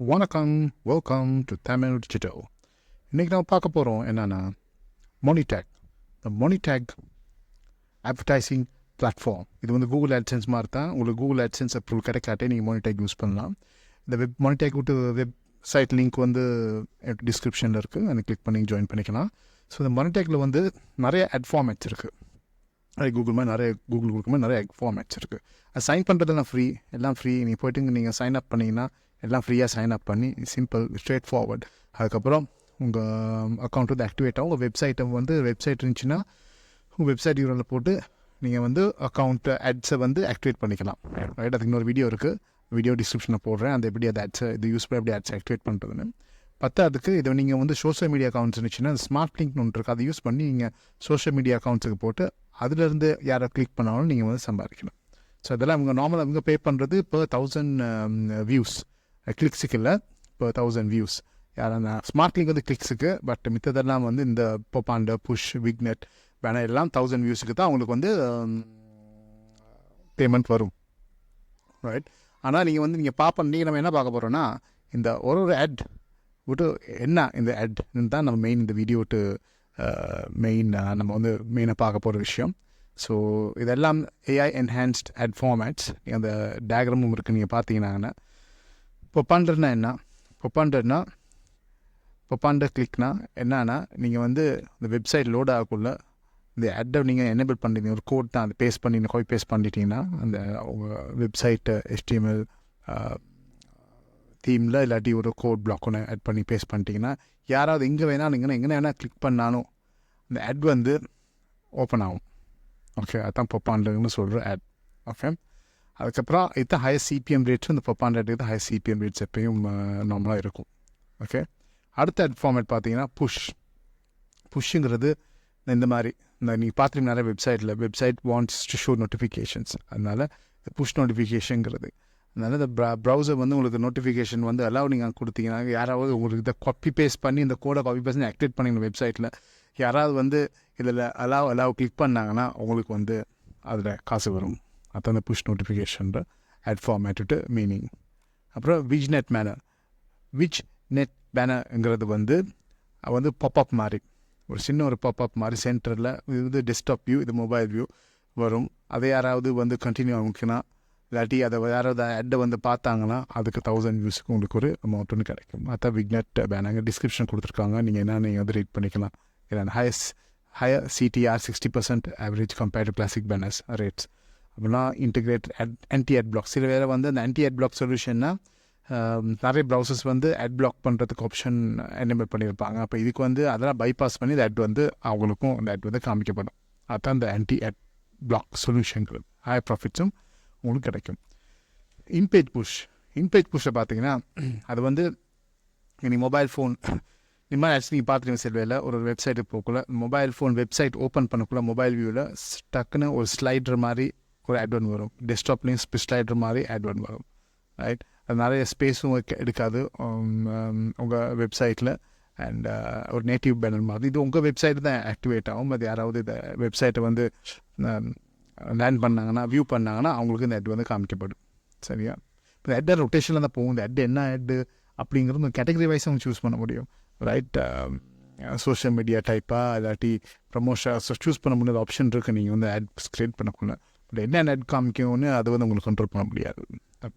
வணக்கம் welcome to Tamil digital இன்றைக்கி நம்ம பார்க்க போகிறோம் என்னென்னா மொனிடேக் இந்த மொனிடேக் அட்வர்டைசிங் பிளாட்ஃபார்ம் இது வந்து கூகுள் ஆட்சன்ஸ் மாதிரி தான் உங்களுக்கு கூகுள் ஆட்சன்ஸ் அப்ரூவல் கிடைக்காட்டே நீங்கள் மோனிடேக் யூஸ் பண்ணலாம். இந்த வெப் மொனிடேக் விட்டு வெப்சைட் லிங்க் வந்து டிஸ்கிரிப்ஷனில் இருக்குது அதை கிளிக் பண்ணி ஜாயின் பண்ணிக்கலாம். ஸோ இந்த மொனிடேக்கில் வந்து நிறைய அட் ஃபார்மேட்ஸ் இருக்குது நிறைய கூகுள் மாதிரி நிறைய கூகுள் கொடுக்க மாதிரி நிறைய ஃபார்மேட்ஸ் இருக்குது அது சைன் பண்ணுறதெல்லாம் ஃப்ரீ எல்லாம் ஃப்ரீ நீங்கள் போய்ட்டு நீங்கள் சைன் அப் பண்ணிங்கன்னா எல்லாம் ஃப்ரீயாக சைன் அப் பண்ணி சிம்பிள் ஸ்ட்ரெயிட் ஃபார்வர்ட் அதுக்கப்புறம் உங்கள் அக்கௌண்ட் வந்து ஆக்டிவேட் ஆகும். உங்கள் வெப்சைட்டை வந்து வெப்சைட் இருந்துச்சுன்னா உங்கள் வெப்சைட் யூரில் போட்டு நீங்கள் வந்து அக்கௌண்ட்டு ஆட்ஸை வந்து ஆக்டிவேட் பண்ணிக்கலாம். ரைட் அதுக்கு இன்னொரு வீடியோ இருக்குது வீடியோ டிஸ்கிரிப்ஷனில் போடுறேன். அந்த எப்படி அந்த ஆட்ஸை இது யூஸ் பண்ணி எப்படி ஆட்ஸ் ஆக்டிவேட் பண்ணுறதுன்னு பத்தாவதுக்கு இதை நீங்கள் வந்து சோஷியல் மீடியா அக்கௌண்ட்ஸ் இருந்துச்சுன்னா ஸ்மார்ட் லிங்க் ஒன்று இருக்குது அதை யூஸ் பண்ணி நீங்கள் சோஷியல் மீடியா அக்கௌண்ட்ஸுக்கு போட்டு அதுலேருந்து யாரை கிளிக் பண்ணாலும் நீங்கள் வந்து சம்பாதிக்கலாம். ஸோ இதெல்லாம் இவங்க நார்மலாக இவங்க பே பண்ணுறது இப்போ தௌசண்ட் வியூஸ் கிளிக்ஸுக்கு இல்லை இப்போ தௌசண்ட் வியூஸ் யாரான ஸ்மார்ட் லிங்க் வந்து கிளிக்ஸுக்கு பட் மித்ததெல்லாம் வந்து இந்த பொப்பாண்ட புஷ் விக்னெட் பேனர் எல்லாம் தௌசண்ட் வியூஸுக்கு தான் அவங்களுக்கு வந்து um, பேமெண்ட் வரும். ரைட் ஆனால் நீங்கள் வந்து நீங்கள் பார்ப்போம் நீங்கள் நம்ம என்ன பார்க்க போகிறோன்னா இந்த ஒரு ஒரு ஆட் விட்டு என்ன இந்த ஆட் தான் நம்ம மெயின் இந்த வீடியோ விட்டு மெயின் நம்ம வந்து மெயினாக பார்க்க போகிற விஷயம். ஸோ இதெல்லாம் ஏஐ என்ஹான்ஸ்ட் அட் ஃபார்மேட்ஸ் அந்த டயக்ராமும் இருக்குது நீங்கள் பார்த்தீங்கன்னா பொப்பாண்டர்னா என்ன? பொப்பாண்டர்னா பொப்பாண்டர் கிளிக்னா என்னன்னா நீங்கள் வந்து இந்த வெப்சைட் லோட் ஆகக்குள்ள இந்த ஆட்டை நீங்கள் எனேபிள் பண்ணிட்டீங்க ஒரு கோட் தான். அதை பேஸ்ட் பண்ணி கோய் பேஸ்ட் பண்ணிட்டீங்கன்னா அந்த உங்கள் வெப்சைட்டு எஸ்டிஎம்எல் தீமில் இல்லாட்டி ஒரு கோட் பிளாக் ஒன்று ஆட் பண்ணி பேஸ்ட் பண்ணிட்டீங்கன்னா யாராவது எங்கே வேணாலும் நீங்கள் எங்கே வேணால் கிளிக் பண்ணாலும் அந்த ஆட் வந்து ஓப்பன் ஆகும். ஓகே அதுதான் பொப்பாண்டர்னு சொல்கிற ஆட் ஓகே அதுக்கப்புறம் இதுதான் ஹையர் சிபிஎம் ரேட்ஸ் இந்த பொப்பாண்டர் தான் ஹையர் சிபிஎம் ரேட்ஸ் எப்பயும் நார்மலாக இருக்கும். ஓகே அடுத்த ஆட் ஃபார்மேட் பார்த்தீங்கன்னா புஷ் புஷ்ஷுங்கிறது இந்த மாதிரி. இந்த நீங்கள் பார்த்துருங்க நிறைய வெப்சைட்டில் website wants to show notifications அதனால் புஷ் நோட்டிஃபிகேஷனுங்கிறது அதனால் இந்த ப்ரா ப்ரௌசர் வந்து உங்களுக்கு நோட்டிஃபிகேஷன் வந்து அலாவ் நீங்கள் கொடுத்தீங்கன்னா யாராவது உங்களுக்கு இதை காப்பி பேஸ்ட் பண்ணி இந்த கோடை காப்பி பேஸ்ட் ஆக்டிவேட் பண்ணிங்க வெப்சைட்டில் யாராவது வந்து இதில் அலாவ் அலாவ் கிளிக் பண்ணாங்கன்னா உங்களுக்கு வந்து அதில் காசு வரும். அதான் அந்த புஷ் நோட்டிஃபிகேஷன்ற ஆட் ஃபார்மேட்டு மீனிங் அப்புறம் vignette banner vignette பேனருங்கிறது வந்து வந்து பாப்அப் மாதிரி ஒரு சின்ன ஒரு பாப்அப் மாதிரி சென்டரில் இது வந்து டெஸ்க்டாப் வியூ இது மொபைல் வியூ வரும். அதை யாராவது வந்து கண்டினியூ ஆகுச்சுன்னா இல்லாட்டி அதை யாராவது அட்டை வந்து பார்த்தாங்கன்னா அதுக்கு தௌசண்ட் வியூஸுக்கு உங்களுக்கு ஒரு அமௌண்ட் ஒன்று கிடைக்கும். அதான் விக்னெட் பேனாங்க டிஸ்கிரிப்ஷன் கொடுத்துருக்காங்க. நீங்கள் என்ன நீங்கள் வந்து ரீட் பண்ணிக்கலாம். இல்லை highest higher CTR sixty percent average compared classic banners rates அப்படின்னா integrate ad anti ad block சில வேலை வந்து அந்த ஆன்டி அட் பிளாக் சொல்யூஷன்னா நிறைய ப்ரௌசர்ஸ் வந்து அட் பிளாக் பண்ணுறதுக்கு ஆப்ஷன் எனேபிள் பண்ணியிருப்பாங்க. அப்போ இதுக்கு வந்து அதெல்லாம் பைபாஸ் பண்ணி இந்த அட் வந்து அவங்களுக்கும் அந்த அட் வந்து காமிக்கப்படும். அதுதான் இந்த ஆன்டி அட் பிளாக் சொல்யூஷன்கள் ஹை ப்ராஃபிட்ஸும் உங்களுக்கு கிடைக்கும். இன்பேஜ் புஷ் இன்பேஜ் புஷ்ஷை பார்த்தீங்கன்னா அது வந்து நீ மொபைல் ஃபோன் இந்த மாதிரி ஆச்சு நீங்கள் பார்த்துருங்க செல்வேல ஒரு வெப்சைட்டு போகக்குள்ள மொபைல் ஃபோன் வெப்சைட் ஓப்பன் பண்ணக்குள்ள மொபைல் வியூவில் டக்குன்னு ஒரு ஸ்லைடர் மாதிரி ஒரு ஆட் வரும். டெஸ்க்டாப்லேயும் ஸ்லைடர் மாதிரி ஆட் வரும். ரைட் அது நிறைய ஸ்பேஸும் எடுக்காது. உங்கள் வெப்சைட்டில் அண்ட் ஒரு நேட்டிவ் பேனர் மாதிரி. இது உங்கள் வெப்சைட்டு தான் ஆக்டிவேட் ஆகும். அது யாராவது இந்த வெப்சைட்டை வந்து லேண்ட் பண்ணாங்கன்னா வியூ பண்ணாங்கன்னா அவங்களுக்கு இந்த ஹெட் வந்து காமிக்கப்படும். சரியா? இப்போ ஹெட்டை ரொட்டேஷனில் தான் போகும். இந்த ஹெட் என்ன ஹெட்டு அப்படிங்கிறது கேட்டகரி வைஸ் அவங்க சூஸ் பண்ண முடியும். ரைட் சோஷியல் மீடியா டைப்பாக இல்லாட்டி ப்ரமோஷன் சூஸ் பண்ண முடியாத ஆப்ஷன் இருக்குது நீங்கள் வந்து ஆட் ஸ்க்ரியேட் பண்ணக்குள்ள. பட் என்ன நெட் காமிக்கும்னு அது வந்து உங்களுக்கு கண்ட்ரோல் பண்ண முடியாது.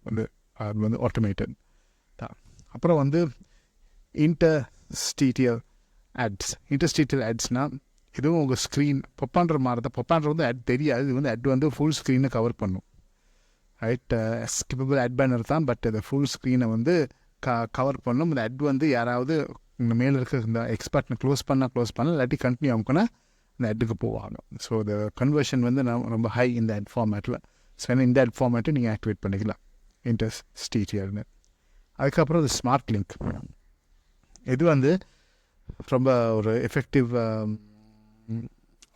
வந்து அது வந்து ஆட்டோமேட்டட் தான். அப்புறம் வந்து இன்டர்ஸ்டீட்டியல் ஆட்ஸ் இன்டர்ஸ்டீட்டியல் ஆட்ஸ்னால் இதுவும் உங்கள் ஸ்க்ரீன் பொப்பான்ற மாதிரி தான். பொப்பான்ற வந்து அட் தெரியாது. இது வந்து அட் வந்து ஃபுல் ஸ்க்ரீனை கவர் பண்ணும். ரைட் ஸ்கிப்பபிள் அட் பேனர் தான். பட் இந்த ஃபுல் ஸ்க்ரீனை வந்து க கவர் பண்ணும். இந்த அட் வந்து யாராவது இந்த மேலே இருக்க இந்த எக்ஸ்பர்ட்னு க்ளோஸ் பண்ணால் க்ளோஸ் பண்ணலாம் இல்லாட்டி கண்டினியூ ஆகும்னா இந்த ஆட்டுக்கு போவாங்க. ஸோ இந்த கன்வர்ஷன் வந்து ரொம்ப ஹை இந்த அட் ஃபார்மேட்டில் ஸோ இந்த அட் ஃபார்மேட்டை நீங்கள் ஆக்டிவேட் பண்ணிக்கலாம். இன்டர்ஸ்டீட்டியர்னு அதுக்கப்புறம் இது ஸ்மார்ட் லிங்க் இது வந்து ரொம்ப ஒரு எஃபெக்டிவ் um,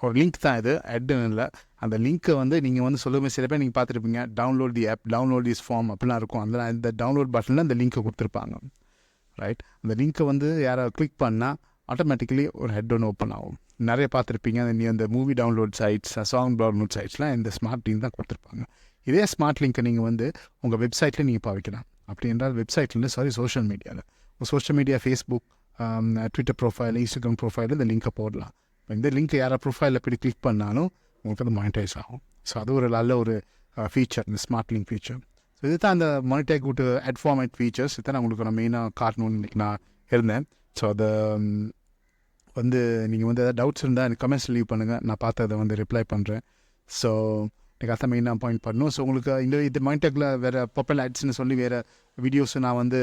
ஒரு லிங்க் தான் இது. அட்னு இல்லை. அந்த லிங்க்கை வந்து நீங்கள் வந்து சொல்லுமே சில பேர் நீங்கள் பார்த்துருப்பீங்க download the app download is form அப்படிலாம் இருக்கும். அந்த இந்த டவுன்லோட் பட்டனில் அந்த லிங்க்கை கொடுத்துருப்பாங்க. ரைட் அந்த லிங்க்கை வந்து யாராவது கிளிக் பண்ணால் ஆட்டோமேட்டிக்கலி ஒரு ஹெட் ஒன்று ஓப்பன் ஆகும். நிறைய பார்த்துருப்பீங்க அந்த நீ அந்த movie download sites song download சைட்ஸ்லாம் இந்த ஸ்மார்ட் லிங்க் தான் கொடுத்துருப்பாங்க. இதே ஸ்மார்ட் லிங்க்கை நீங்கள் வந்து உங்கள் வெப்சைட்டில் நீங்கள் பாவிக்கலாம். அப்படி என்றால் வெப்சைட்லேருந்து சாரி சோஷியல் மீடியாவில் social media Facebook Twitter profile Instagram ப்ரொஃபைலில் இந்த லிங்கை போடலாம். இந்த லிங்க் யாராவது ப்ரொஃபைலில் போய் கிளிக் பண்ணாலும் உங்களுக்கு அது மானிட்டைஸ் ஆகும். ஸோ அது ஒரு நல்ல ஒரு ஃபீச்சர் இந்த ஸ்மார்ட் லிங்க் ஃபீச்சர் ஸோ இது தான் அந்த மானிட்டை கூட்டு அட் ஃபார்மேட் ஃபீச்சர்ஸ் இதான் நான் உங்களுக்கு நான் மெயினாக காட்டணும்னு இன்றைக்கி நான் இருந்தேன். ஸோ அதை வந்து நீங்கள் வந்து எதாவது டவுட்ஸ் இருந்தால் எனக்கு கமெண்ட்ஸ் லீவ் பண்ணுங்கள் நான் பார்த்து அதை வந்து ரிப்ளை பண்ணுறேன் ஸோ எனக்கு அதான் மெயினாக பாயிண்ட் பண்ணணும் ஸோ உங்களுக்கு இந்த இது மைண்டெக்கில் வேறு பப்பல் ஆட்ஸ்னு சொல்லி வேறு வீடியோஸ் நான் வந்து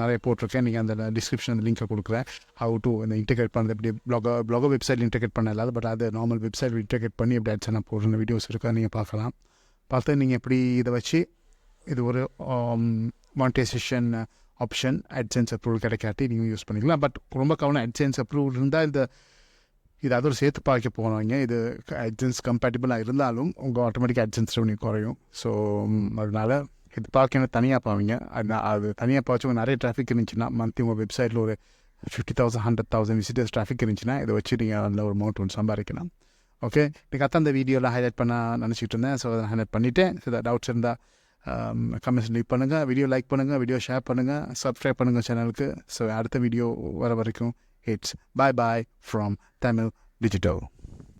நிறைய போட்டிருக்கேன். நீங்கள் அந்த டிஸ்கிரிப்ஷன் அந்த லிங்கை கொடுக்குறேன். ஹவு டு இந்த இன்டெகிரேட் பண்ணுறது எப்படி ப்ளாக ப்ளாக வெப்சைட் இன்டெகிரேட் பண்ண இல்லாத பட் அது நார்மல் வெப்சைட் இன்டெகிரேட் பண்ணி எப்படி ஆட்ஸ் நான் போடுற வீடியோஸ் இருக்கா நீங்கள் பார்க்கலாம். பார்த்து நீங்கள் எப்படி இதை வச்சு இது ஒரு மானிட்டைசேஷன் ஆப்ஷன் அட்சன்ஸ் அப்ரூவல் கிடைக்காட்டி நீங்கள் யூஸ் பண்ணிக்கலாம். பட் ரொம்ப கவனம் அட்சன்ஸ் அப்ரூவல் இருந்தால் இந்த இது அதோட சேர்த்து பார்க்க போனவங்க இது அட்ஜன்ஸ் கம்பேட்டபிளாக இருந்தாலும் உங்கள் ஆட்டோமேட்டிக் அட்ஜன்ஸ் ரெவன்யூ குறையும். ஸோ அதனால் இது பார்க்கணும் தனியாக பாவீங்க. அது அது தனியாக பார்த்து நிறைய டிராஃபிக் இருந்துச்சுன்னா மந்த்லி உங்கள் வெப்சைட்டில் ஒரு fifty thousand hundred thousand visitors traffic இருந்துச்சுன்னா இதை வச்சு நீங்கள் அதில் ஒரு அமௌண்ட் ஒன்று சம்பாதிக்கலாம். ஓகே நீங்கள் அதான் அந்த வீடியோவில் ஹைலைட் பண்ண நினச்சிட்டு இருந்தேன். ஸோ அதை ஹைலைட் பண்ணிவிட்டேன் ஸோ டவுட்ஸ் இருந்தால் Um, கமெண்ட்ஸ் லீவ் பண்ணுங்கள் வீடியோ லைக் பண்ணுங்கள் வீடியோ ஷேர் பண்ணுங்கள் சப்ஸ்கிரைப் பண்ணுங்கள் சேனலுக்கு ஸோ அடுத்த வீடியோ வர வரைக்கும் it's bye bye from Tamil digital